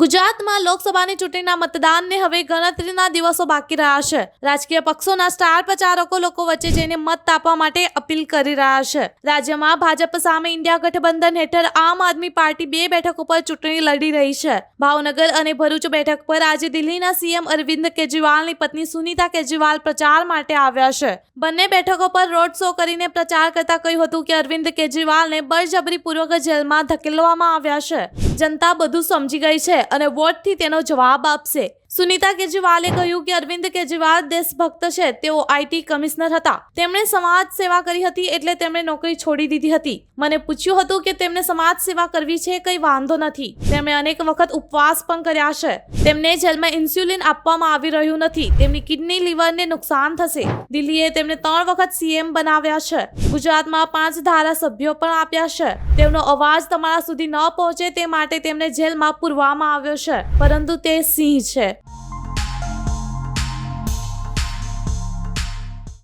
ગુજરાતમાં લોકસભાની ચૂંટણીના મતદાનને હવે ગણતરીના દિવસો બાકી રહ્યા છે. રાજકીય પક્ષોના સ્ટાર પ્રચારકો લોકો વચ્ચે જઈને મત આપવા માટે અપીલ કરી રહ્યા છે. રાજ્યમાં ભાજપ સામે ઇન્ડિયા ગઠબંધન હેઠળ આમ આદમી પાર્ટી બે બેઠક ઉપર ચૂંટણી લડી રહી છે. ભાવનગર અને ભરૂચ બેઠક પર આજે દિલ્હીના સીએમ અરવિંદ કેજરીવાલની પત્ની સુનીતા કેજરીવાલ પ્રચાર માટે આવ્યા છે. બંને બેઠકો પર રોડ શો કરીને પ્રચાર કરતા કહ્યું હતું કે અરવિંદ કેજરીવાલને બળજબરીપૂર્વક જેલમાં ધકેલવામાં આવ્યા છે. જનતા બધું સમજી ગઈ છે અને વોટથી તેનો જવાબ આપશે. સુનીતા કેજરીવાલે કહ્યું કે અરવિંદ કેજરીવાલ દેશભક્ત છે, તેઓ આઈટી કમિશનર હતા. તેમણે સમાજ સેવા કરી હતી એટલે તેમણે નોકરી છોડી દીધી હતી. મને પૂછ્યું હતું કે તેમને સમાજ સેવા કરવી છે કંઈ વાંધો નથી. તેમણે અનેક વખત ઉપવાસ પણ કર્યા છે. તેમને જેલમાં ઇન્સ્યુલિન આપવામાં આવી રહ્યું નથી. તેમની કિડની લીવરને નુકસાન થશે. દિલ્હીએ તેમને ત્રણ વખત સીએમ બનાવ્યા છે. ગુજરાતમાં પાંચ ધારાસભ્યો પણ આપ્યા છે. તેમનો અવાજ તમારા સુધી ન પહોંચે તે માટે તેમને જેલમાં પૂરવામાં આવ્યો છે પરંતુ તે સિંહ છે.